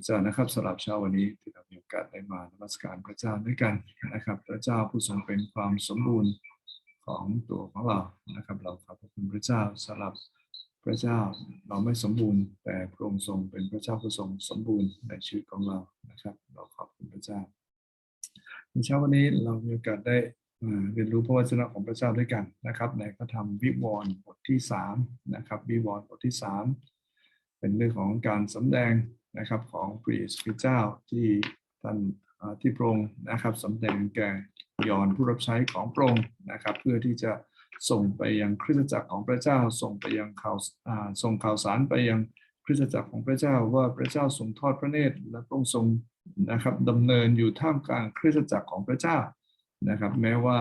ระเจ้านะครับสำหรับเช้าวันนี้ที่เรามีโอกาสได้มานมัสการพระเจ้าด้วยกันนะครับ พระเจ้าผู้ทรงเป็นความสมบูรณ์ของตัวของเรานะครับ เราขอบพระคุณพระเจ้าสำหรับพระเจ้าเราไม่สมบูรณ์ แต่พระองค์ทรงเป็นพระเจ้าผู้ทรงสมบูรณ์ในชีวิตของเรานะครับ เราขอบคุณพระเจ้าในเช้าวันนี้เรามีโอกาสได้เรียนรู้พระวจนะของพระเจ้าด้วยกันนะครับในพระธรรมวิวรณ์บทที่สามนะครับวิวรณ์บทที่สามเป็นเรื่องของการสำแดง นะครับของพระเยซูคริสต์เจ้าที่ท่านที่พระองค์นะครับสำแดงแก่ยอนผู้รับใช้ของพระองค์นะครับ เพื่อที่จะส่งไปยังคริสตจักรของพระเจ้า ส่งไปยังข่าวส่งข่าวสารไปยังคริสตจักรของพระเจ้าว่าพระเจ้าทรงทอดพระเนตรและพระองค์ทรงนะครับดำเนินอยู่ท่ามกลางคริสตจักรของพระเจ้านะครับ แม้ว่า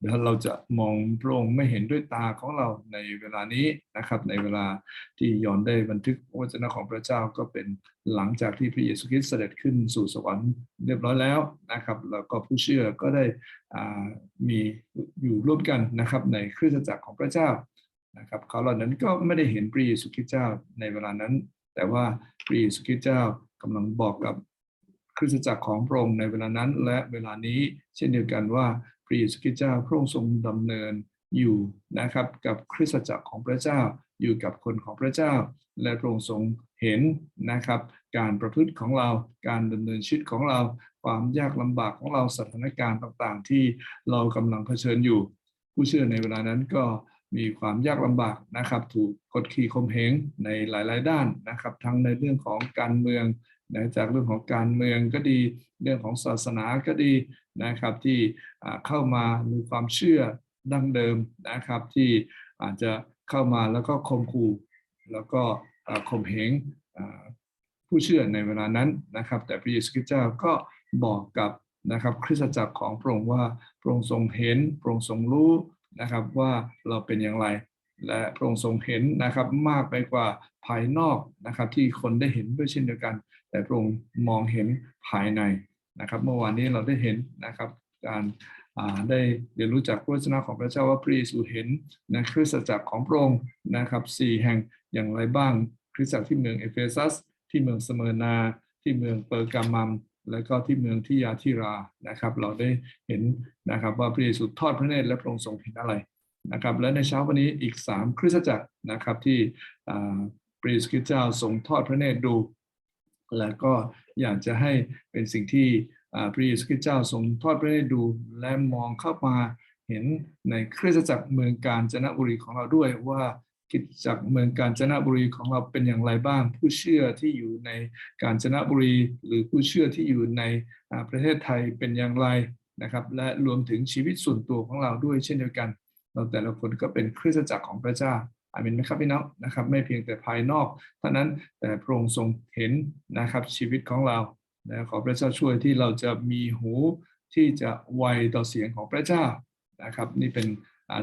เดี๋ยวเราจะมองพระองค์ไม่เห็นด้วยตาของเราในเวลานี้นะครับ ในเวลาที่ยอนได้บันทึกพระวจนะของพระเจ้าก็เป็นหลังจากที่พระเยซูคริสต์เสด็จขึ้นสู่สวรรค์เรียบร้อยแล้วนะครับ แล้วก็ผู้เชื่อก็ได้มีอยู่ร่วมกันนะครับในคริสตจักรของพระเจ้านะครับเขาเหล่านั้นก็ไม่ได้เห็นพระเยซูคริสต์เจ้าในเวลานั้น แต่ว่าพระเยซูคริสต์เจ้ากำลังบอกกับคริสตจักรของพระองค์ในเวลานั้น และเวลานี้เช่นเดียวกันว่า ระเยซูคริสต์เจ้าพระองค์ทรงดำเนินอยู่นะครับกับคริสตจักรของพระเจ้าอยู่กับคนของพระเจ้า และพระองค์ทรงเห็นนะครับการประพฤติของเราการดำเนินชีวิตของเราความยากลำบากของเราสถานการณ์ต่างๆ ที่เรากำลังเผชิญอยู่ ผู้เชื่อในเวลานั้นก็มีความยากลำบากนะครับ ถูกกดขี่ข่มเหงในหลาย ๆ ด้านนะครับ ทั้งในเรื่องของการเมือง นะจากเรื่องของการเมืองก็ดี เรื่องของศาสนาก็ดีนะครับที่เข้ามามีความเชื่อดั้งเดิมนะครับที่อาจจะเข้ามาแล้วก็ข่มขู่แล้วก็ข่มเหงผู้เชื่อในเวลานั้นนะครับ แต่พระเยซูคริสต์เจ้าก็บอกกับนะครับคริสตจักรของพระองค์ว่าพระองค์ทรงเห็นพระองค์ทรงรู้นะครับว่าเราเป็นอย่างไร และพระองค์ทรงเห็นนะครับมากไปกว่าภายนอกนะครับที่คนได้เห็นด้วยเช่นเดียวกัน แต่พระองค์มองเห็นภายในนะครับเมื่อวานนี้เราได้เห็นนะครับการได้เรียนรู้จากพระวจนะของพระเจ้าว่าพระเยซูเห็นนะคริสตจักรของพระองค์นะครับสี่แห่งอย่างไรบ้าง คริสตจักรที่เมืองเอเฟซัส ที่เมืองสเมอร์นาที่เมืองเปอร์กามัมและก็ที่เมืองทิยาธิรานะครับ เราได้เห็นนะครับว่าพระเยซูทอดพระเนตรและพระองค์ทรงเห็นอะไรนะครับ และในเช้าวันนี้อีก 3 คริสตจักรนะครับที่พระเยซูคริสต์เจ้าทรงทอดพระเนตรดู และก็อยากจะให้เป็นสิ่งที่พระเยซูคริสต์เจ้าทรงทอดพระเนตรดูและมองเข้ามาเห็นในเคริสตจักรเมืองกาญจนบุรีของเราด้วยว่าคริสตจักรเมืองกาญจนบุรีของเราเป็นอย่างไรบ้าง ผู้เชื่อที่อยู่ในกาญจนบุรี หรือผู้เชื่อที่อยู่ในประเทศไทยเป็นอย่างไรนะครับ และรวมถึงชีวิตส่วนตัวของเราด้วยเช่นเดียวกัน เราแต่ละคนก็เป็นคริสตจักรของพระเจ้า อาเมนไหมครับพี่น้องนะครับ ไม่เพียงแต่ภายนอกเท่านั้นแต่พระองค์ทรงเห็นนะครับชีวิตของเรานะขอพระเจ้าช่วยที่เราจะมีหูที่จะไวต่อเสียงของพระเจ้านะครับ นี่เป็น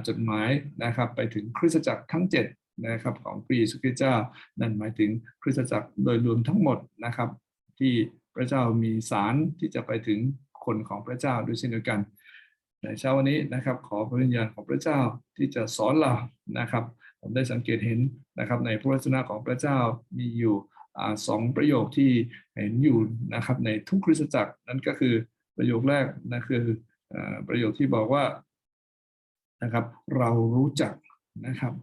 จดหมายนะครับไปถึงคริสตจักรทั้ง 7 นะครับของพระเยซูคริสต์เจ้า นั่นหมายถึงคริสตจักรโดยรวมทั้งหมดนะครับ ที่พระเจ้ามีสารที่จะไปถึงคนของพระเจ้าด้วยเช่นเดียวกันในเช้าวันนี้นะครับ ขอพระวิญญาณของพระเจ้าที่จะสอนเรานะครับ ผมได้สังเกตเห็นนะครับในพระวจนะของพระเจ้ามีอยู่สองประโยคที่เห็นอยู่นะครับในทุกคริสตจักรนั่นก็คือประโยคแรกนะคืออประโยคที่บอกว่านะครับเรารู้จักนะครับ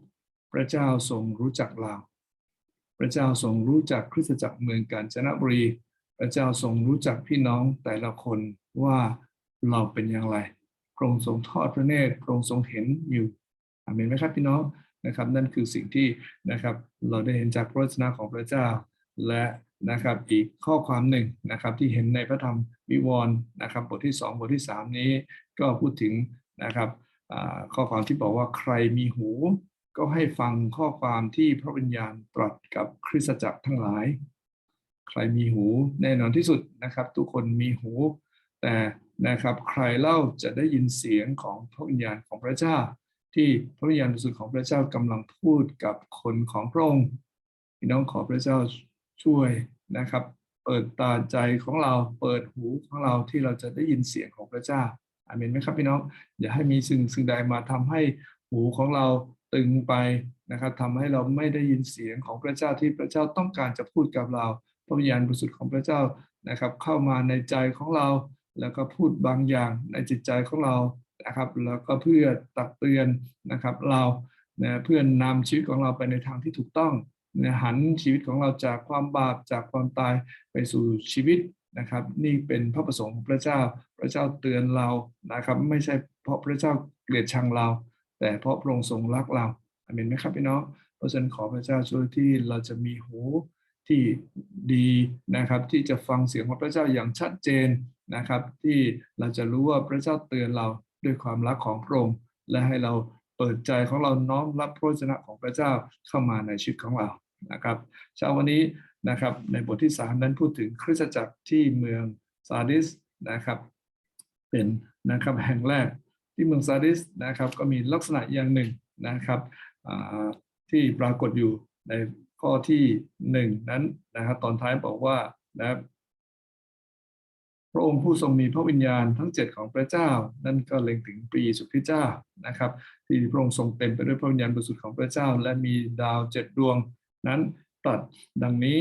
พระเจ้าทรงรู้จักเรา พระเจ้าทรงรู้จักคริสตจักรเมืองกาญจนบุรี พระเจ้าทรงรู้จักพี่น้องแต่ละคนว่าเราเป็นอย่างไรพระองค์ทรงทอดพระเนตรพระองค์ทรงเห็นอยู่อาเมนไหมครับพี่น้อง นะครับ นั่นคือสิ่งที่นะครับเราได้เห็นจากพระวจนะของพระเจ้า และนะครับอีกข้อความหนึ่งนะครับที่เห็นในพระธรรมวิวรณ์นะครับบทที่ 2 บทที่ 3 นี้ก็พูดถึงนะครับข้อความที่บอกว่าใครมีหู ก็ให้ฟังข้อความที่พระวิญญาณตรัสกับคริสตจักรทั้งหลาย ใครมีหูแน่นอนที่สุดนะครับ ทุกคนมีหู แต่นะครับใครเล่าจะได้ยินเสียงของพระวิญญาณของพระเจ้า ที่พระวิญญาณบริสุทธิ์ของพระเจ้ากำลังพูดกับคนของพระองค์พี่น้องขอพระเจ้าช่วยนะครับ เปิดตาใจของเราเปิดหูของเราที่เราจะได้ยินเสียงของพระเจ้าอาเมนไหมครับพี่น้องอย่าให้มีสิ่งสิ่งใดมาทำให้หูของเราตึงไปนะครับทำให้เราไม่ได้ยินเสียงของพระเจ้าที่พระเจ้าต้องการจะพูดกับเราพระวิญญาณบริสุทธิ์ของพระเจ้านะครับ เข้ามาในใจของเรา แล้วก็พูดบางอย่างในจิตใจของเรา นะครับ แล้วก็เพื่อตักเตือนนะครับเรานะเพื่อนนำชีวิตของเราไปในทางที่ถูกต้องนะหันชีวิตของเราจากความบาปจากความตายไปสู่ชีวิตนะครับ นี่เป็นพระประสงค์ของพระเจ้า พระเจ้าเตือนเรานะครับ ไม่ใช่เพราะพระเจ้าเกลียดชังเรา แต่เพราะพระองค์ทรงรักเราอาเมนไหมครับพี่น้องเพราะฉะนั้นขอพระเจ้าช่วยที่เราจะมีหูที่ดีนะครับ ที่จะฟังเสียงของพระเจ้าอย่างชัดเจนนะครับ ที่เราจะรู้ว่าพระเจ้าเตือนเรา ด้วยความรักของพระองค์และให้เราเปิดใจของเราน้อมรับพระวจนะของพระเจ้าเข้ามาในชีวิตของเรานะครับเช้าวันนี้นะครับในบทที่ 3 นั้นพูดถึงคริสตจักรที่เมืองซาดิสนะครับ เป็นนะครับแห่งแรกที่เมืองซาดิสนะครับ ก็มีลักษณะอย่างหนึ่งนะครับที่ปรากฏอยู่ในข้อที่หนึ่งนั้นนะครับตอนท้ายบอกว่านะครับ พระองค์ผู้ทรงมีพระวิญญาณทั้งเจ็ดของพระเจ้า นั่นก็เล็งถึงปีสุคริสต์เจ้านะครับ ที่พระองค์ทรงเต็มไปด้วยพระวิญญาณบริสุทธิ์ของพระเจ้า และมีดาวเจ็ดดวงนั้นตรัสดังนี้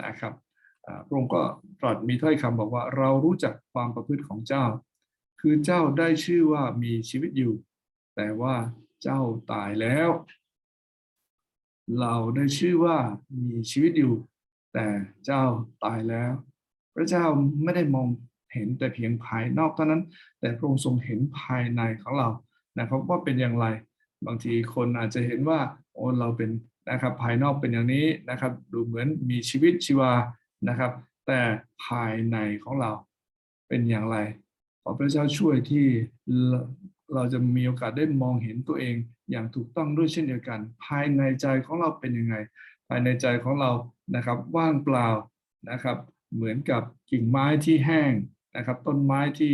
นะครับพระองค์ก็ตรัสมีถ้อยคำบอกว่าเรารู้จักความประพฤติของเจ้า คือเจ้าได้ชื่อว่ามีชีวิตอยู่ แต่ว่าเจ้าตายแล้ว เราได้ชื่อว่ามีชีวิตอยู่ แต่เจ้าตายแล้ว ระเจ้าไม่ได้มองเห็นแต่เพียงภายนอกเท่านั้น แต่พระองค์ทรงเห็นภายในของเรานะครับว่าเป็นอย่างไร บางทีคนอาจจะเห็นว่าโอ้เราเป็นนะครับภายนอกเป็นอย่างนี้นะครับ ดูเหมือนมีชีวิตชีวานะครับ แต่ภายในของเราเป็นอย่างไร ขอพระเจ้าช่วยที่เราเราจะมีโอกาสได้มองเห็นตัวเองอย่างถูกต้องด้วยเช่นเดียวกัน ภายในใจของเราเป็นยังไง ภายในใจของเรานะครับ ว่างเปล่านะครับ เหมือนกับกิ่งไม้ที่แห้งนะครับ ต้นไม้ที่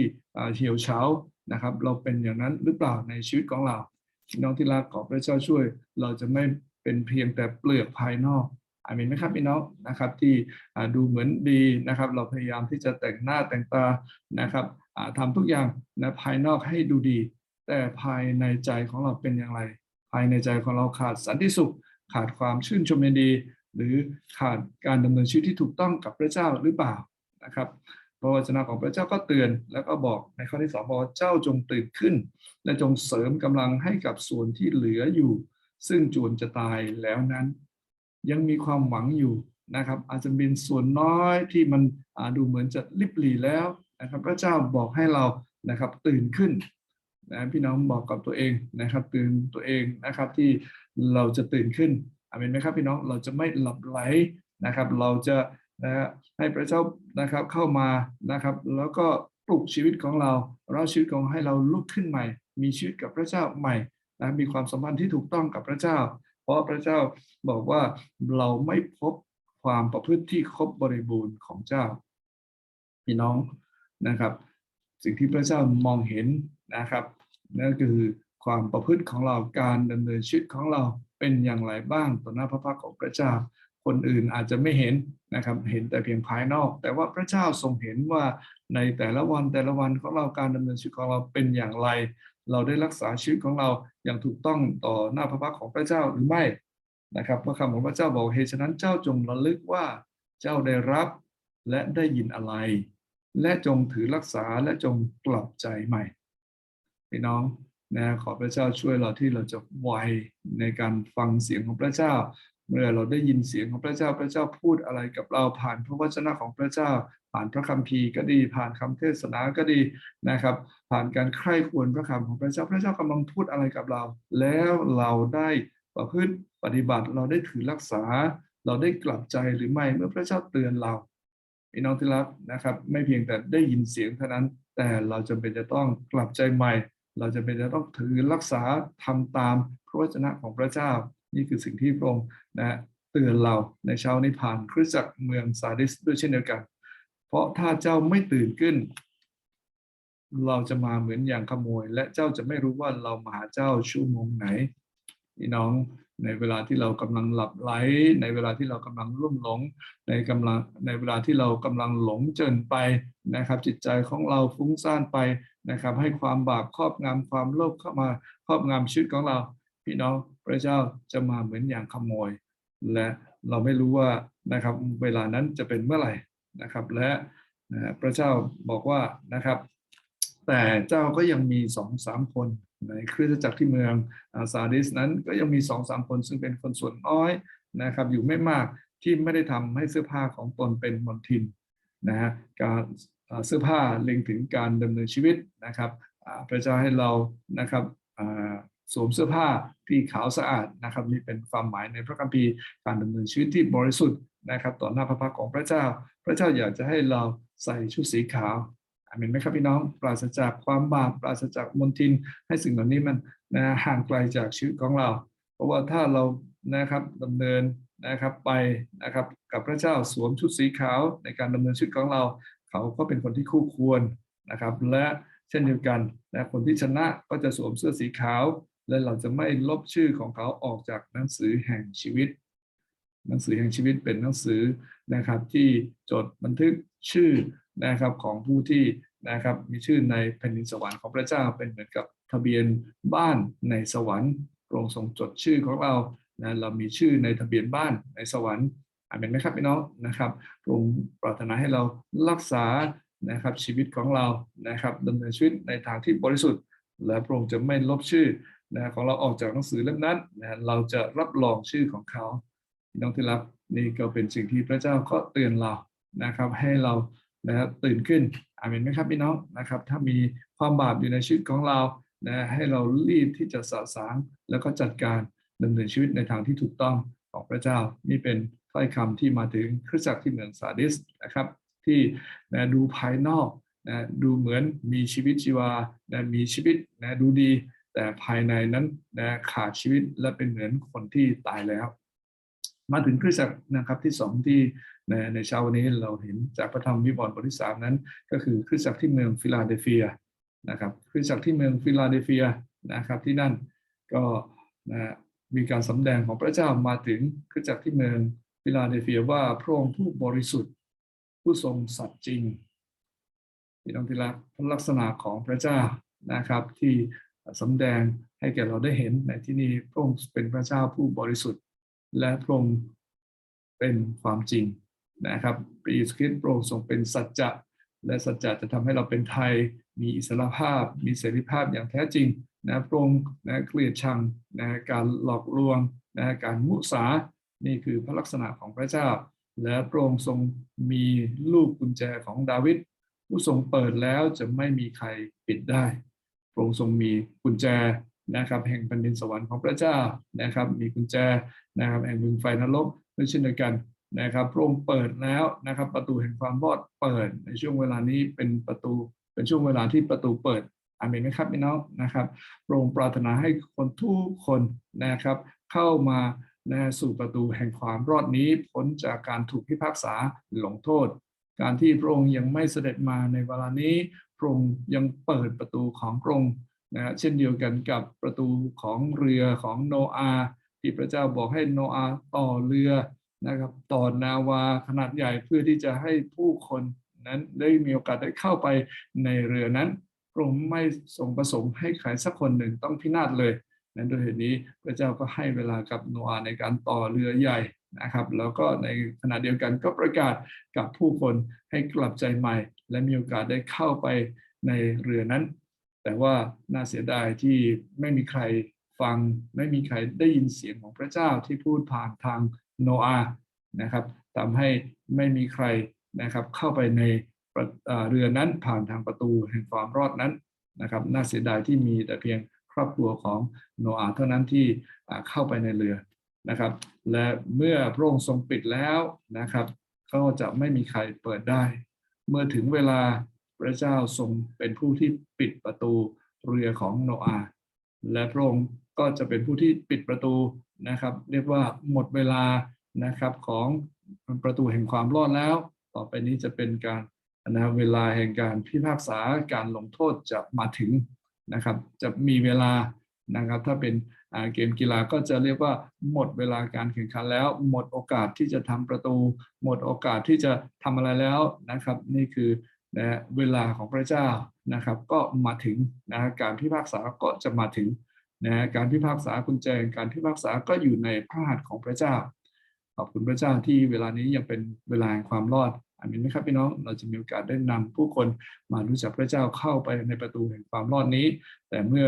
เหี่ยวเฉานะครับ เราเป็นอย่างนั้นหรือเปล่าในชีวิตของเราพี่น้องที่รักขอพระเจ้าช่วย เราจะไม่เป็นเพียงแต่เปลือกภายนอกอาเมนไหมครับพี่น้องนะครับที่ดูเหมือนดีนะครับ เราพยายามที่จะแต่งหน้าแต่งตานะครับอ่าทำทุกอย่างนะภายนอกให้ดูดี แต่ภายในใจของเราเป็นอย่างไร ภายในใจของเราขาดสันติสุข ขาดความชื่นชมยินดี หรือขาดการดำเนินชีวิตที่ถูกต้องกับพระเจ้าหรือเปล่านะครับพระวจนะของพระเจ้าก็เตือน แล้วก็บอกในข้อที่สองบอกว่าเจ้าจงตื่นขึ้น และจงเสริมกำลังให้กับส่วนที่เหลืออยู่ ซึ่งจวนจะตายแล้วนั้น ยังมีความหวังอยู่นะครับ อาจจะเป็นส่วนน้อยที่มันดูเหมือนจะลิบหลีแล้วนะครับ พระเจ้าบอกให้เรานะครับตื่นขึ้นนะพี่น้องบอกกับตัวเองนะครับ ตื่นตัวเองนะครับที่เราจะตื่นขึ้น เมนไหมครับพี่น้องเราจะไม่หลับไหลนะครับ เราจะนะให้พระเจ้านะครับเข้ามานะครับ แล้วก็ปลุกชีวิตของเราเราชีวิตของให้เราลุกขึ้นใหม่ มีชีวิตกับพระเจ้าใหม่นะมีความสัมพันธ์ที่ถูกต้องกับพระเจ้า เพราะพระเจ้าบอกว่าเราไม่พบความประพฤติที่ครบบริบูรณ์ของเจ้า พี่น้องนะครับ สิ่งที่พระเจ้ามองเห็นนะครับนั่นก็คือ ความประพฤติของเราการดำเนินชีวิตของเราเป็นอย่างไรบ้างต่อหน้าพระพักตร์ของพระเจ้า คนอื่นอาจจะไม่เห็นนะครับเห็นแต่เพียงภายนอก แต่ว่าพระเจ้าทรงเห็นว่าในแต่ละวันแต่ละวันของเราการดำเนินชีวิตของเราเป็นอย่างไร เราได้รักษาชีวิตของเราอย่างถูกต้องต่อหน้าพระพักของพระเจ้าหรือไม่นะครับพระคำของพระเจ้าบอกเหตุฉะนั้นเจ้าจงระลึกว่าเจ้าได้รับและได้ยินอะไร และจงถือรักษาและจงกลับใจใหม่พี่น้อง นะขอพระเจ้าช่วยเราที่เราจะไวในการฟังเสียงของพระเจ้า เมื่อเราได้ยินเสียงของพระเจ้าพระเจ้าพูดอะไรกับเราผ่านพระวจนะของพระเจ้า ผ่านพระคัมภีร์ก็ดี ผ่านคำเทศนาก็ดีนะครับ ผ่านการใคร่ควรพระคำของพระเจ้าพระเจ้ากำลังพูดอะไรกับเรา แล้วเราได้ประพฤติปฏิบัติเราได้ถือรักษา เราได้กลับใจหรือไม่เมื่อพระเจ้าเตือนเราพี่น้องที่รักนะครับ ไม่เพียงแต่ได้ยินเสียงเท่านั้น แต่เราจำเป็นจะต้องกลับใจใหม่ เราจะเป็นจะต้องถือรักษาทำตามพระวจนะของพระเจ้า นี่คือสิ่งที่พระองค์นะเตือนเราในเช้านี้ผ่านคริสตจักรเมืองซาดิสด้วยเช่นเดียวกัน เพราะถ้าเจ้าไม่ตื่นขึ้น เราจะมาเหมือนอย่างขโมย และเจ้าจะไม่รู้ว่าเรามาหาเจ้าชั่วโมงไหนพี่น้อง ในเวลาที่เรากำลังหลับไหล ในเวลาที่เรากำลังรุ่มหลง ในกำลังในเวลาที่เรากำลังหลงเจินไปนะครับ จิตใจของเราฟุ้งซ่านไปนะครับ ให้ความบาปครอบงำความโลภเข้ามาครอบงำชีวิตของเรา พี่น้องพระเจ้าจะมาเหมือนอย่างขโมย และเราไม่รู้ว่านะครับเวลานั้นจะเป็นเมื่อไหร่นะครับ และพระเจ้าบอกว่านะครับ แต่เจ้าก็ยังมีสองสามคน ในคริสตจักรที่เมืองอาซาดิสนั้นก็ยังมีสองสามคนซึ่งเป็นคนส่วนน้อยนะครับอยู่ไม่มากที่ไม่ได้ทำให้เสื้อผ้าของตนเป็นมลทินนะฮะการเสื้อผ้าเล็งถึงการดำเนินชีวิตนะครับพระเจ้าให้เรานะครับสวมเสื้อผ้าที่ขาวสะอาดนะครับนี่เป็นความหมายในพระคัมภีร์การดำเนินชีวิตที่บริสุทธิ์นะครับ ต่อหน้าพระพักตร์ของพระเจ้า พระเจ้าอยากจะให้เราใส่ชุดสีขาว เมนไหมครับพี่น้องปราศจากความบาปปราศจากมลทิน ให้สิ่งเหล่านี้มันนะห่างไกลจากชีวิตของเรา เพราะว่าถ้าเรานะครับดำเนินนะครับไปนะครับกับพระเจ้าสวมชุดสีขาวในการดำเนินชีวิตของเรา เขาก็เป็นคนที่คู่ควรนะครับ และเช่นเดียวกันนะคนที่ชนะก็จะสวมเสื้อสีขาว และเราจะไม่ลบชื่อของเขาออกจากหนังสือแห่งชีวิต หนังสือแห่งชีวิตเป็นหนังสือนะครับที่จดบันทึกชื่อ นะครับของผู้ที่นะครับมีชื่อในแผ่นดินสวรรค์ของพระเจ้าเป็นเหมือนกับทะเบียนบ้านในสวรรค์พระองค์ทรงจดชื่อของเรานะเรามีชื่อในทะเบียนบ้านในสวรรค์อาเมนไหมครับพี่น้องนะครับพระองค์ปรารถนาให้เรารักษานะครับชีวิตของเรานะครับดำเนินชีวิตในทางที่บริสุทธิ์ และพระองค์จะไม่ลบชื่อนะของเราออกจากหนังสือเล่มนั้นนะเราจะรับรองชื่อของเขาพี่น้องที่รักนี่ก็เป็นสิ่งที่พระเจ้าก็เตือนเรานะครับ ให้เรา นะครับตื่นขึ้นอาเมนไหมครับพี่น้องนะครับ ถ้ามีความบาปอยู่ในชีวิตของเรานะให้เรารีบที่จะสะสางแล้วก็จัดการดำเนินชีวิตในทางที่ถูกต้องของพระเจ้า นี่เป็นถ้อยคำที่มาถึงคริสตจักรที่เมืองซาดิสนะครับ ที่นะดูภายนอกนะดูเหมือนมีชีวิตชีวานะมีชีวิตนะดูดี แต่ภายในนั้นนะขาดชีวิตและเป็นเหมือนคนที่ตายแล้ว มาถึงคริสตจักรนะครับที่สองที่ ในในเช้าวันนี้เราเห็นจากพระธรรมวิวรณ์บทที่สามนั้น ก็คือคริสตจักรที่เมืองฟิลาเดลเฟียนะครับคริสตจักรที่เมืองฟิลาเดลเฟียนะครับที่นั่นก็นะมีการสำแดงของพระเจ้ามาถึงคริสตจักรที่เมืองฟิลาเดลเฟียว่าพระองค์ผู้บริสุทธิ์ ผู้ทรงสัตย์จริงพี่น้องที่รักพระลักษณะของพระเจ้านะครับ ที่สำแดงให้แก่เราได้เห็นในที่นี้พระองค์เป็นพระเจ้าผู้บริสุทธิ์ และพระองค์เป็นความจริง นะครับพระเยซูคริสต์พระองทรงเป็นสัจจะ และสัจจะจะทำให้เราเป็นไทย มีอิสรภาพ มีเสรีภาพอย่างแท้จริงนะพระองนะเกลียดชังนะการหลอกลวงนะการมุสา นี่คือพระลักษณะของพระเจ้า และพระองทรงมีลูกกุญแจของดาวิดผู้ทรงเปิดแล้วจะไม่มีใครปิดได้พระองค์ทรงมีกุญแจนะครับ แห่งแผ่นดินสวรรค์ของพระเจ้านะครับ มีกุญแจนะครับแห่งบึงไฟนรกด้วยเช่นเดียวกัน นะครับพระองค์เปิดแล้วนะครับ ประตูแห่งความรอดเปิด ในช่วงเวลานี้เป็นประตูเป็นช่วงเวลาที่ประตูเปิดอาเมนไหมครับพี่น้องนะครับพระองค์ปรารถนาให้คนทุกคนนะครับ เข้ามานะสู่ประตูแห่งความรอดนี้พ้นจากการถูกพิพากษาลงโทษ การที่พระองค์ยังไม่เสด็จมาในเวลานี้พระองค์ยังเปิดประตูของพระองค์นะเช่นเดียวกันกับประตูของเรือของโนอาห์ที่พระเจ้าบอกให้โนอาห์ต่อเรือ นะครับต่อนาวาขนาดใหญ่เพื่อที่จะให้ผู้คนนั้นได้มีโอกาสได้เข้าไปในเรือนั้นพระองค์ไม่ทรงประสงค์ให้ใครสักคนหนึ่งต้องพินาศเลยนั้นโดยเหตุนี้พระเจ้าก็ให้เวลากับโนอาในการต่อเรือใหญ่นะครับ แล้วก็ในขณะเดียวกันก็ประกาศกับผู้คนให้กลับใจใหม่ และมีโอกาสได้เข้าไปในเรือนั้น แต่ว่าน่าเสียดายที่ไม่มีใครฟัง ไม่มีใครได้ยินเสียงของพระเจ้าที่พูดผ่านทาง โนอาห์นะครับทำให้ไม่มีใครนะครับเข้าไปในเรือนั้นผ่านทางประตูแห่งความรอดนั้นนะครับน่าเสียดายที่มีแต่เพียงครอบครัวของโนอาห์เท่านั้นที่เข้าไปในเรือนะครับ และเมื่อพระองค์ทรงปิดแล้วนะครับก็จะไม่มีใครเปิดได้ เมื่อถึงเวลาพระเจ้าทรงเป็นผู้ที่ปิดประตูเรือของโนอาห์และพระองค์ก็จะเป็นผู้ที่ปิดประตู นะครับ เรียกว่าหมดเวลานะครับของประตูแห่งความรอดแล้ว ต่อไปนี้จะเป็นการนะเวลาแห่งการพิพากษาการลงโทษจะมาถึงนะครับ จะมีเวลานะครับ ถ้าเป็นเกมกีฬาก็จะเรียกว่าหมดเวลาการแข่งขันแล้ว หมดโอกาสที่จะทำประตู หมดโอกาสที่จะทำอะไรแล้วนะครับ นี่คือนะเวลาของพระเจ้านะครับ ก็มาถึงนะการพิพากษาก็จะมาถึง นะการพิพากษากุญแจงการพิพากษาก็อยู่ในพระหัตถ์ของพระเจ้า ขอบคุณพระเจ้าที่เวลานี้ยังเป็นเวลาแห่งความรอดอามินไหมครับพี่น้องเราจะมีโอกาสได้นำผู้คนมารู้จักพระเจ้าเข้าไปในประตูแห่งความรอดนี้ แต่เมื่อ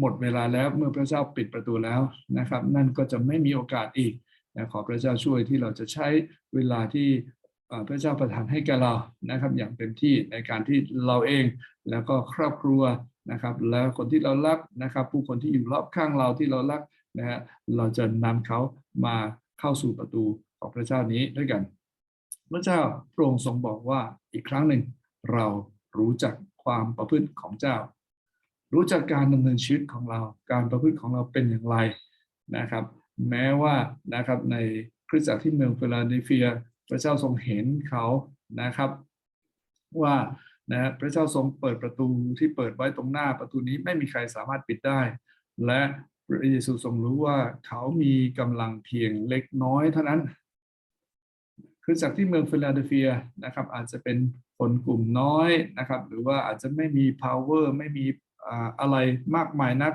หมดเวลาแล้วเมื่อพระเจ้าปิดประตูแล้วนะครับ นั่นก็จะไม่มีโอกาสอีกนะขอพระเจ้าช่วยที่เราจะใช้เวลาที่พระเจ้าประทานให้แก่เรานะครับ อย่างเต็มที่ในการที่เราเองแล้วก็ครอบครัว นะครับแล้วคนที่เรารักนะครับผู้คนที่อยู่รอบข้างเราที่เรารักนะฮะเราจะนำเขามาเข้าสู่ประตูของพระเจ้านี้ด้วยกัน พระเจ้าพระองค์ทรงบอกว่าอีกครั้งหนึ่ง เรารู้จักความประพฤติของเจ้า รู้จักการดำเนินชีวิตของเรา การประพฤติของเราเป็นอย่างไรนะครับ แม้ว่านะครับในคริสตจักรที่เมืองฟิลาเดลเฟีย พระเจ้าทรงเห็นเขานะครับว่า นะพระเจ้าทรงเปิดประตูที่เปิดไว้ตรงหน้าประตูนี้ไม่มีใครสามารถปิดได้ และพระเยซูทรงรู้ว่าเขามีกำลังเพียงเล็กน้อยเท่านั้นคือจากที่เมืองฟิลาเดลเฟียนะครับอาจจะเป็นคนกลุ่มน้อยนะครับหรือว่าอาจจะไม่มี power ไม่มีอ่าอะไรมากมายนัก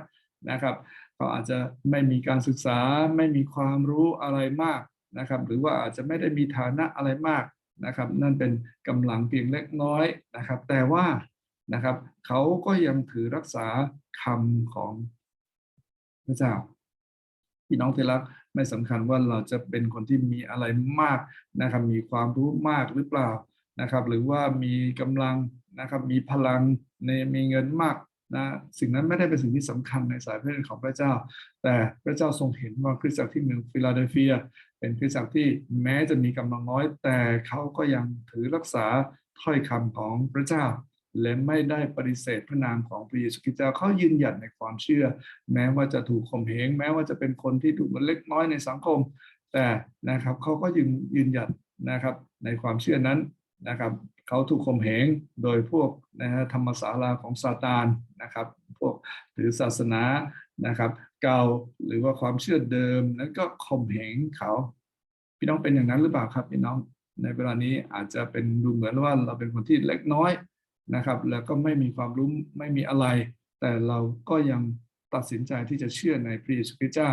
นะครับเขาอาจจะไม่มีการศึกษาไม่มีความรู้อะไรมากนะครับหรือว่าอาจจะไม่ได้มีฐานะอะไรมาก นะครับนั่นเป็นกำลังเพียงเล็กน้อยนะครับ แต่ว่านะครับเขาก็ยังถือรักษาคำของพระเจ้าพี่น้องที่รักไม่สำคัญว่าเราจะเป็นคนที่มีอะไรมากนะครับ มีความรู้มากหรือเปล่านะครับ หรือว่ามีกำลังนะครับมีพลังในมีเงินมากนะสิ่งนั้นไม่ได้เป็นสิ่งที่สำคัญในสายพระเนตรของพระเจ้า แต่พระเจ้าทรงเห็นว่าคริสตจักรที่เมืองฟิลาเดลเฟีย เป็นคริสตจักรที่แม้จะมีกำลังน้อย แต่เขาก็ยังถือรักษาถ้อยคำของพระเจ้า และไม่ได้ปฏิเสธพระนามของพระเยซูคริสต์เจ้าเขายืนหยัดในความเชื่อ แม้ว่าจะถูกข่มเหงแม้ว่าจะเป็นคนที่ถูกมันเล็กน้อยในสังคม แต่นะครับเขาก็ยืนยืนหยัดนะครับในความเชื่อนั้นนะครับเขาถูกข่มเหงโดยพวกนะฮะธรรมศาลาของซาตานนะครับ พวกถือศาสนานะครับ เก่าหรือว่าความเชื่อเดิมนั้นก็ข่มเหงเขา พี่น้องเป็นอย่างนั้นหรือเปล่าครับพี่น้อง ในเวลานี้อาจจะเป็นดูเหมือนว่าเราเป็นคนที่เล็กน้อยนะครับ แล้วก็ไม่มีความรู้ไม่มีอะไร แต่เราก็ยังตัดสินใจที่จะเชื่อในพระเยซูคริสต์เจ้า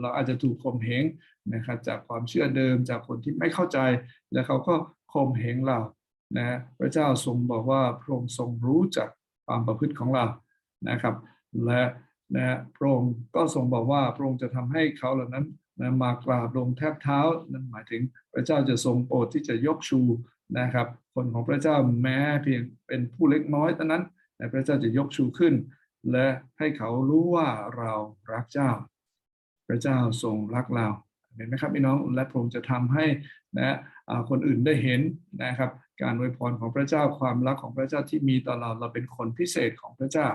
เราอาจจะถูกข่มเหงนะครับจากความเชื่อเดิมจากคนที่ไม่เข้าใจ แล้วเขาก็ข่มเหงเรานะพระเจ้าทรงบอกว่าพระองค์ทรงรู้จักความประพฤติของเรานะครับ และ นะพระองค์ก็ทรงบอกว่าพระองค์จะทำให้เขาเหล่านั้นนะมากราบลงแทบเท้า นั่นหมายถึงพระเจ้าจะทรงโปรดที่จะยกชูนะครับ คนของพระเจ้าแม้เพียงเป็นผู้เล็กน้อยเท่านั้นแต่พระเจ้าจะยกชูขึ้น และให้เขารู้ว่าเรารักเจ้า พระเจ้าทรงรักเราเห็นไหมครับพี่น้องและพระองค์จะทำให้นะคนอื่นได้เห็นนะครับ การอวยพรของพระเจ้าความรักของพระเจ้าที่มีต่อเราเราเป็นคนพิเศษของพระเจ้า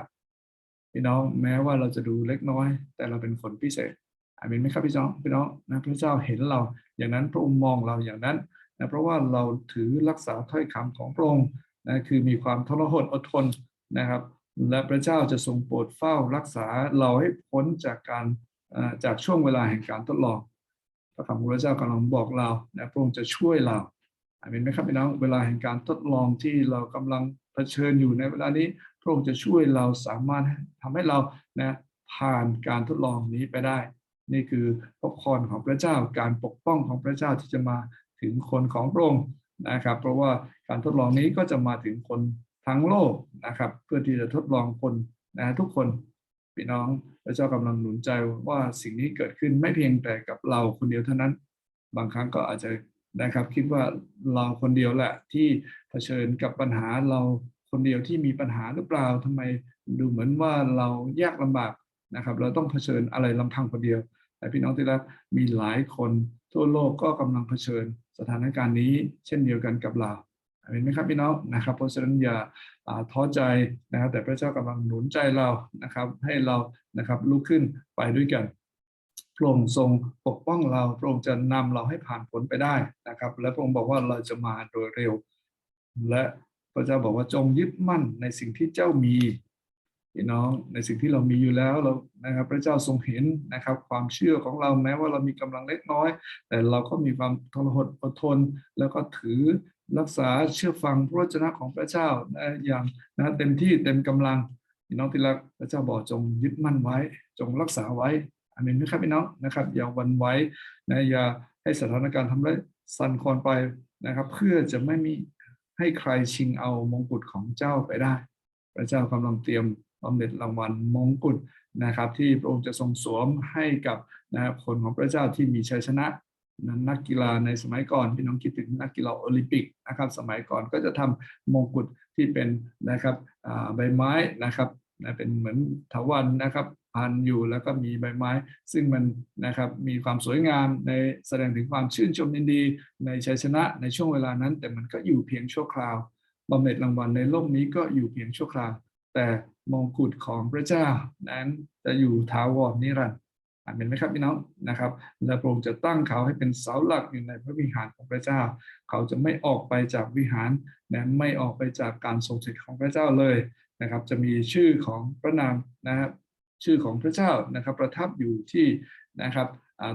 พี่น้องแม้ว่าเราจะดูเล็กน้อย แต่เราเป็นคนพิเศษอามินไหมครับพี่น้องพี่น้องนะพระเจ้าเห็นเราอย่างนั้นพระองค์มองเราอย่างนั้นนะเพราะว่าเราถือรักษาถ้อยคำของพระองค์นะคือมีความทรหดอดทนนะครับ และพระเจ้าจะทรงโปรดเฝ้ารักษาเราให้พ้นจากการจากช่วงเวลาแห่งการทดลองพระคำของพระเจ้ากำลังบอกเรานะพระองค์จะช่วยเราอาเมนไหมครับพี่น้องเวลาแห่งการทดลองที่เรากำลังเผชิญอยู่ในเวลานี้ พระองค์จะช่วยเราสามารถทำให้เรานะผ่านการทดลองนี้ไปได้ นี่คือพระพรของพระเจ้าการปกป้องของพระเจ้าที่จะมาถึงคนของพระองค์นะครับ เพราะว่าการทดลองนี้ก็จะมาถึงคนทั้งโลกนะครับ เพื่อที่จะทดลองคนนะทุกคนพี่น้องพระเจ้ากำลังหนุนใจว่าสิ่งนี้เกิดขึ้นไม่เพียงแต่กับเราคนเดียวเท่านั้น บางครั้งก็อาจจะนะครับ คิดว่าเราคนเดียวแหละที่เผชิญกับปัญหาเรา คนเดียวที่มีปัญหาหรือเปล่าทำไมดูเหมือนว่าเรายากลำบากนะครับ เราต้องเผชิญอะไรลำพังคนเดียว แต่พี่น้องที่รักมีหลายคนทั่วโลกก็กำลังเผชิญสถานการณ์นี้เช่นเดียวกันกับเราเห็นไหมครับพี่น้องนะครับเพราะฉะนั้นอย่าท้อใจนะครับ แต่พระเจ้ากำลังหนุนใจเรานะครับ ให้เรานะครับลุกขึ้นไปด้วยกันพระองค์ทรงปกป้องเราพระองค์จะนำเราให้ผ่านพ้นไปได้นะครับ และพระองค์บอกว่าเราจะมาโดยเร็ว และ พระเจ้าบอกว่าจงยึดมั่นในสิ่งที่เจ้ามีพี่น้องในสิ่งที่เรามีอยู่แล้วเรานะครับ พระเจ้าทรงเห็นนะครับ ความเชื่อของเราแม้ว่าเรามีกำลังเล็กน้อย แต่เราก็มีความทรหดอดทน แล้วก็ถือรักษาเชื่อฟังพระวจนะของพระเจ้านะอย่างนะเต็มที่เต็มกำลังพี่น้องที่รักพระเจ้าบอกจงยึดมั่นไว้ จงรักษาไว้อเมนไหมครับพี่น้องนะครับ อย่าวันไว้นะอย่าให้สถานการณ์ทำได้สั่นคลอนไปนะครับ เพื่อจะไม่มี ให้ใครชิงเอามงกุฎของเจ้าไปได้ พระเจ้ากำลังเตรียมบำเหน็จรางวัลมงกุฎนะครับ ที่พระองค์จะทรงสวมให้กับนะครับคนของพระเจ้าที่มีชัยชนะนั้นนักกีฬาในสมัยก่อนพี่น้องคิดถึงนักกีฬาโอลิมปิกนะครับ สมัยก่อนก็จะทำมงกุฎที่เป็นนะครับใบไม้นะครับนะเป็นเหมือนถาวันนะครับ พันอยู่แล้วก็มีใบไม้ ซึ่งมันนะครับมีความสวยงามในแสดงถึงความชื่นชมยินดีในชัยชนะในช่วงเวลานั้น แต่มันก็อยู่เพียงชั่วคราวบำเหน็จรางวัลในโลกนี้ก็อยู่เพียงชั่วคราว แต่มงกุฎของพระเจ้านั้นจะอยู่ถาวรนิรันดร์อ่านเป็นไหมครับพี่น้องนะครับ และพระองค์จะตั้งเขาให้เป็นเสาหลักอยู่ในพระวิหารของพระเจ้า เขาจะไม่ออกไปจากวิหารนะไม่ออกไปจากการทรงสถิตของพระเจ้าเลยนะครับ จะมีชื่อของพระนามนะครับ ชื่อของพระเจ้านะครับ ประทับอยู่ที่นะครับ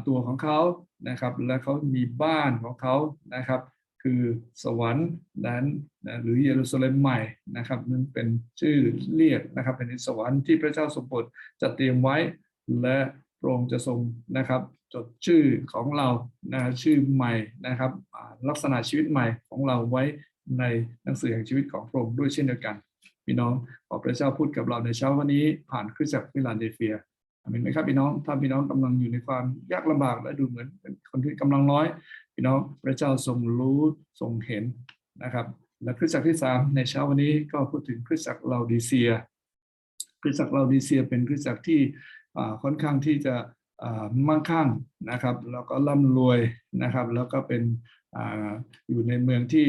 ตัวของเขานะครับ และเขามีบ้านของเขานะครับ คือสวรรค์นั้นนะหรือเยรูซาเล็มใหม่นะครับนั่นเป็นชื่อเรียกนะครับเป็นสวรรค์ที่พระเจ้าทรงโปรดจัดเตรียมไว้ และพระองค์จะทรงนะครับจดชื่อของเรานะชื่อใหม่นะครับลักษณะชีวิตใหม่ของเราไว้ในหนังสือแห่งชีวิตของพระองค์ด้วยเช่นเดียวกัน พี่น้องขอพระเจ้าพูดกับเราในเช้าวันนี้ผ่านคริสตจักรฟิลาเดลเฟียอาเมนไหมครับพี่น้องถ้าพี่น้องกำลังอยู่ในความยากลำบากและดูเหมือนเป็นคนที่กำลังน้อย พี่น้องพระเจ้าทรงรู้ทรงเห็นนะครับและคริสตจักรที่สามในเช้าวันนี้ก็พูดถึงคริสตจักรลาดิเซีย คริสตจักรลาดิเซียเป็นคริสตจักรที่ค่อนข้างที่จะมั่งคั่งนะครับแล้วก็ร่ำรวยนะครับ แล้วก็เป็น อยู่ในเมืองที่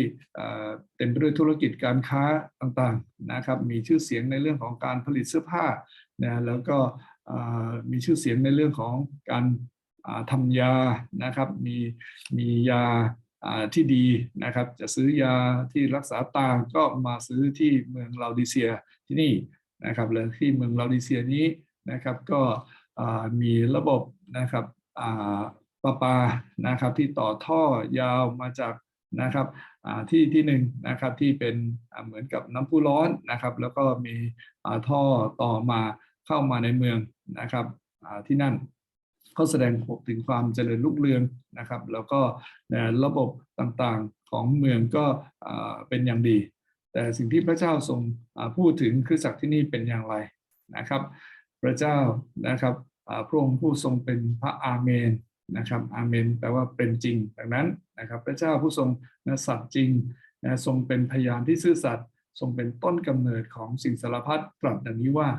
เต็มไปด้วยธุรกิจการค้าต่างๆนะครับมีชื่อเสียงในเรื่องของการผลิตเสื้อผ้านะแล้วก็มีชื่อเสียงในเรื่องของการอ่าทำยานะครับมีมียาที่ดีนะครับจะซื้อยาที่รักษาตาก็มาซื้อที่เมืองลาวดิเซียที่นี่นะครับและที่เมืองลาวดิเซียนี้นะครับก็มีระบบนะครับ ประปานะครับ ที่ต่อท่อยาวมาจากนะครับที่ที่หนึ่งนะครับที่เป็นเหมือนกับน้ำพุร้อนนะครับ แล้วก็มีท่อต่อมาเข้ามาในเมืองนะครับที่นั่นก็แสดงถึงความเจริญรุ่งเรืองนะครับ แล้วก็ระบบต่างๆของเมืองก็เป็นอย่างดี แต่สิ่งที่พระเจ้าทรงพูดถึงคริสตจักรที่นี่เป็นอย่างไรนะครับ พระเจ้านะครับพระองค์ผู้ทรงเป็นพระอาเมน นะครับอาเมนแปลว่าเป็นจริง ดังนั้นนะครับ พระเจ้าผู้ทรงนะสัตย์จริงนะทรงเป็นพยานที่ซื่อสัตย์ทรงเป็นต้นกำเนิดของสิ่งสารพัดตรัสดังนี้ว่า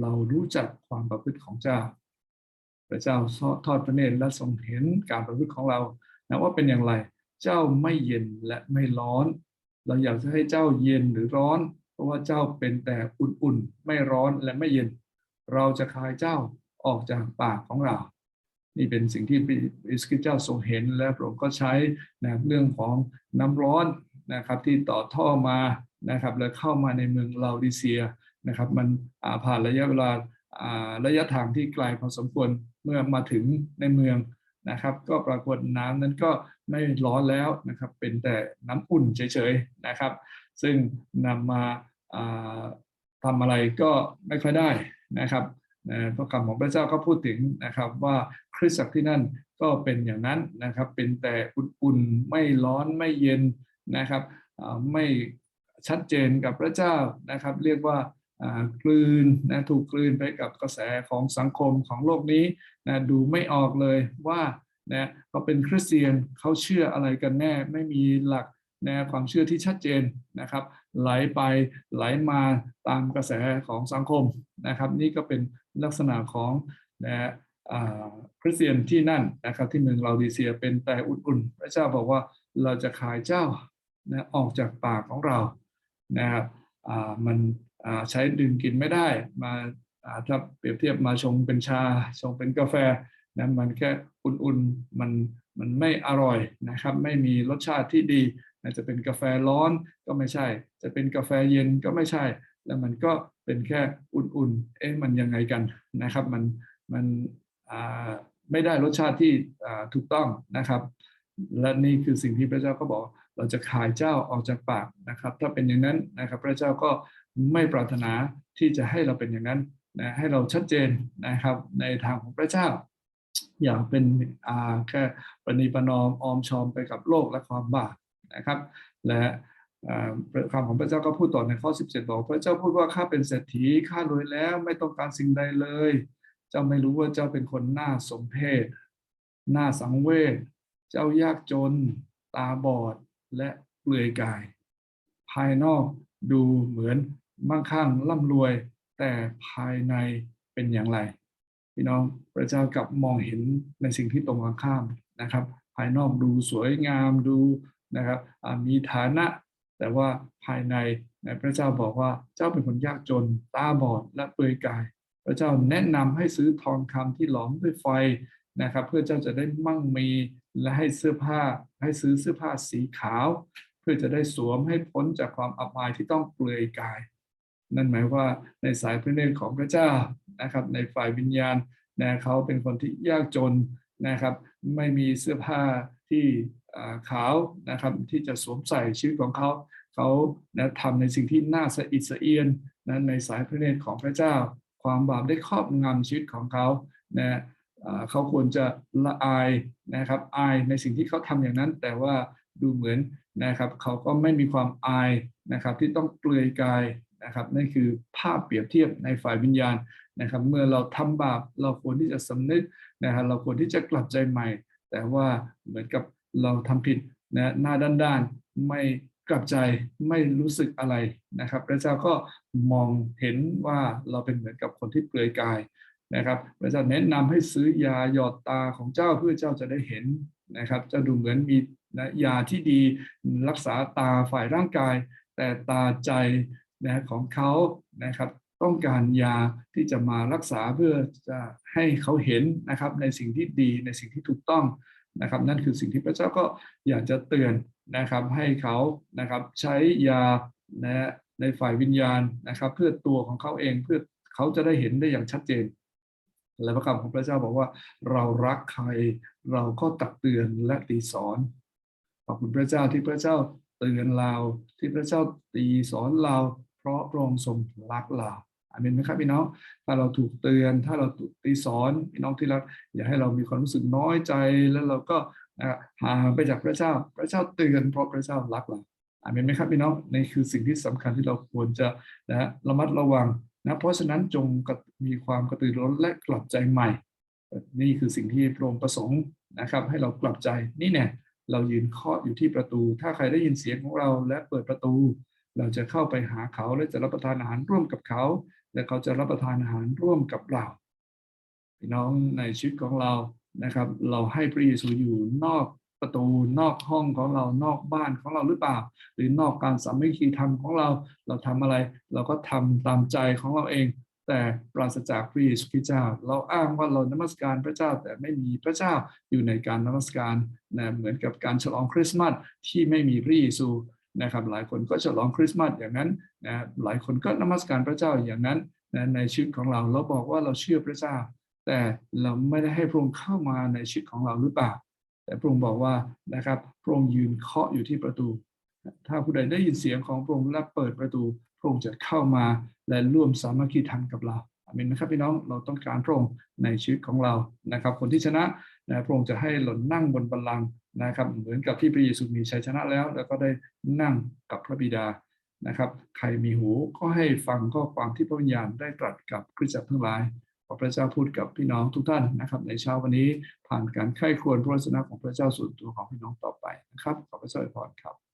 เรารู้จักความประพฤติของเจ้า พระเจ้าทอดพระเนตรและทรงเห็นการประพฤติของเรานะว่าเป็นอย่างไรเจ้าไม่เย็นและไม่ร้อน เราอยากจะให้เจ้าเย็นหรือร้อน เพราะว่าเจ้าเป็นแต่อุ่นๆ ไม่ร้อนและไม่เย็น เราจะคายเจ้าออกจากปากของเรา นี่เป็นสิ่งที่พระสกิเจ้าทรงเห็นและพระองค์ก็ใช้นะเรื่องของน้ำร้อนนะครับที่ต่อท่อมานะครับแล้วเข้ามาในเมืองลาวดิเซียนะครับมันผ่านระยะเวลาระยะทางที่ไกลพอสมควรเมื่อมาถึงในเมืองนะครับ ก็ปรากฏน้ำนั้นก็ไม่ร้อนแล้วนะครับเป็นแต่น้ำอุ่นเฉยๆนะครับ ซึ่งนำมาอ่าทำอะไรก็ไม่ค่อยได้นะครับนพระคำของพระเจ้าก็พูดถึงนะครับว่า คริสตจักรที่นั่นก็เป็นอย่างนั้นนะครับ เป็นแต่อุ่นๆไม่ร้อนไม่เย็นนะครับไม่ชัดเจนกับพระเจ้านะครับ เรียกว่ากลืนนะถูกกลืนไปกับกระแสของสังคมของโลกนี้นะดูไม่ออกเลยว่านะเขาเป็นคริสเตียนเขาเชื่ออะไรกันแน่ ไม่มีหลักแนวความเชื่อที่ชัดเจนนะครับ ไหลไปไหลมาตามกระแสของสังคมนะครับ นี่ก็เป็นลักษณะของนะ คริสเตียนที่นั่นนะครับ ที่เมืองลาดิเซียเป็นแต่อุ่นๆ พระเจ้าบอกว่าเราจะขายเจ้านะออกจากปากของเรานะครับมันใช้ดื่มกินไม่ได้มาถ้าเปรียบเทียบมาชงเป็นชาชงเป็นกาแฟนะมันแค่อุ่นๆมันมันไม่อร่อยนะครับ ไม่มีรสชาติที่ดีนะจะเป็นกาแฟร้อนก็ไม่ใช่ จะเป็นกาแฟเย็นก็ไม่ใช่ แล้วมันก็เป็นแค่อุ่นๆ เอ๊ะมันยังไงกันนะครับ มันมัน ไม่ได้รสชาติที่ถูกต้องนะครับ และนี่คือสิ่งที่พระเจ้าก็บอก เราจะขายเจ้าออกจากปากนะครับ ถ้าเป็นอย่างนั้นนะครับพระเจ้าก็ไม่ปรารถนาที่จะให้เราเป็นอย่างนั้นนะให้เราชัดเจนนะครับในทางของพระเจ้า อย่าเป็นแค่ปณีปนอมออมชอมไปกับโลกและความบาปนะครับ และอ่าคำของพระเจ้าก็พูดต่อในข้อ 17 บอกพระเจ้าพูดว่าข้าเป็นเศรษฐีข้ารวยแล้วไม่ต้องการสิ่งใดเลย เจ้าไม่รู้ว่าเจ้าเป็นคนน่าสมเพชน่าสังเวชเจ้ายากจน ตาบอดและเปลือยกาย ภายนอกดูเหมือนมั่งคั่งร่ำรวย แต่ภายในเป็นอย่างไรพี่น้องพระเจ้ากลับมองเห็นในสิ่งที่ตรงกันข้ามนะครับ ภายนอกดูสวยงามดูนะครับมีฐานะ แต่ว่าภายในนพระเจ้าบอกว่าเจ้าเป็นคนยากจน ตาบอดและเปลือยกาย ระเจ้าแนะนำให้ซื้อทองคำที่หลอมด้วยไฟนะครับ เพื่อเจ้าจะได้มั่งมีและให้เสื้อผ้าให้ซื้อเสื้อผ้าสีขาว เพื่อจะได้สวมให้พ้นจากความอับอายที่ต้องเปลือยกาย นั่นหมายว่าในสายพระเนตรของพระเจ้านะครับ ในฝ่ายวิญญาณนะเขาเป็นคนที่ยากจนนะครับ ไม่มีเสื้อผ้าที่ขาวนะครับที่จะสวมใส่ชีวิตของเขาเขานะทำในสิ่งที่น่าสะอิดสะเอียนนะในสายพระเนตรของพระเจ้า ความบาปได้ครอบงำชีวิตของเขานะอ่าเขาควรจะละอายนะครับอายในสิ่งที่เขาทำอย่างนั้น แต่ว่าดูเหมือนนะครับเขาก็ไม่มีความอายนะครับที่ต้องเปลือยกายนะครับนั่นคือภาพเปรียบเทียบในฝ่ายวิญญาณนะครับ เมื่อเราทำบาปเราควรที่จะสำนึกนะครับเราควรที่จะกลับใจใหม่ แต่ว่าเหมือนกับเราทำผิดนะหน้าด้านๆไม่กลับใจไม่รู้สึกอะไรนะครับ พระเจ้าก็ มองเห็นว่าเราเป็นเหมือนกับคนที่เปลือยกายนะครับพระเจ้าแนะนำให้ซื้อยาหยอดตาของเจ้าเพื่อเจ้าจะได้เห็นนะครับ เจะดูเหมือนมีนะยาที่ดีรักษาตาฝ่ายร่างกาย แต่ตาใจนะของเขานะครับต้องการยาที่จะมารักษาเพื่อจะให้เขาเห็นนะครับในสิ่งที่ดีในสิ่งที่ถูกต้องนะครับ นั่นคือสิ่งที่พระเจ้าก็อยากจะเตือนนะครับให้เขานะครับใช้ยานะ ในฝ่ายวิญญาณนะครับ เพื่อตัวของเขาเองเพื่อเขาจะได้เห็นได้อย่างชัดเจนและพระคำของพระเจ้าบอกว่า เรารักใครเราก็ตักเตือนและตีสอนขอบคุณพระเจ้าที่พระเจ้าเตือนเราที่พระเจ้าตีสอนเรา เพราะพระองค์ทรงรักเราอาเมนไหมครับพี่น้อง ถ้าเราถูกเตือน ถ้าเราถูกตีสอนพี่น้องที่รักอย่าให้เรามีความรู้สึกน้อยใจแล้วเราก็ห่างไปจากพระเจ้า พระเจ้าเตือนเพราะพระเจ้ารักเรา เมนไหมครับพี่น้องนี่คือสิ่งที่สำคัญที่เราควรจะนะระมัดระวังนะเพราะฉะนั้นจงมีความกระตือรือร้นและกลับใจใหม่ นี่คือสิ่งที่พระองค์ประสงค์นะครับ ให้เรากลับใจนี่เนี่ยเรายืนเคาะอยู่ที่ประตู ถ้าใครได้ยินเสียงของเราและเปิดประตู เราจะเข้าไปหาเขาและจะรับประทานอาหารร่วมกับเขา และเขาจะรับประทานอาหารร่วมกับเราพี่น้องในชีวิตของเรานะครับ เราให้พระเยซูอยู่นอก ประตูนอกห้องของเรานอกบ้านของเราหรือเปล่า หรือนอกการสามัคคีธรรมของเราเราทำอะไร เราก็ทำตามใจของเราเอง แต่ปราศจากพระเยซูคริสต์เจ้า เราอ้างว่าเรานมัสการพระเจ้าแต่ไม่มีพระเจ้าอยู่ในการนมัสการนะเหมือนกับการฉลองคริสต์มาสที่ไม่มีพระเยซูนะครับหลายคนก็ฉลองคริสต์มาสอย่างนั้นนะหลายคนก็นมัสการพระเจ้าอย่างนั้นนะในชีวิตของเราเราบอกว่าเราเชื่อพระเจ้า แต่เราไม่ได้ให้พระองค์เข้ามาในชีวิตของเราหรือเปล่า แต่พระองค์บอกว่านะครับพระองค์ยืนเคาะอยู่ที่ประตู ถ้าผู้ใดได้ยินเสียงของพระองค์และเปิดประตูพระองค์จะเข้ามาและร่วมสามัคคีธรรมกับเราอาเมนนะครับพี่น้องเราต้องการพระองค์ในชีวิตของเรานะครับ คนที่ชนะนะพระองค์จะให้หล่นนั่งบนบัลลังก์นะครับ เหมือนกับที่พระเยซูมีชัยชนะแล้ว แล้วก็ได้นั่งกับพระบิดานะครับ ใครมีหูก็ให้ฟังข้อความที่พระวิญญาณได้ตรัสกับคริสตจักรทั้งหลาย ขอพระเจ้าพูดกับพี่น้องทุกท่านนะครับ ในเช้าวันนี้ผ่านการไข้ควรพระวจนะของพระเจ้าส่วนตัวของพี่น้องต่อไปนะครับขอพระเจ้าอวยพรครับ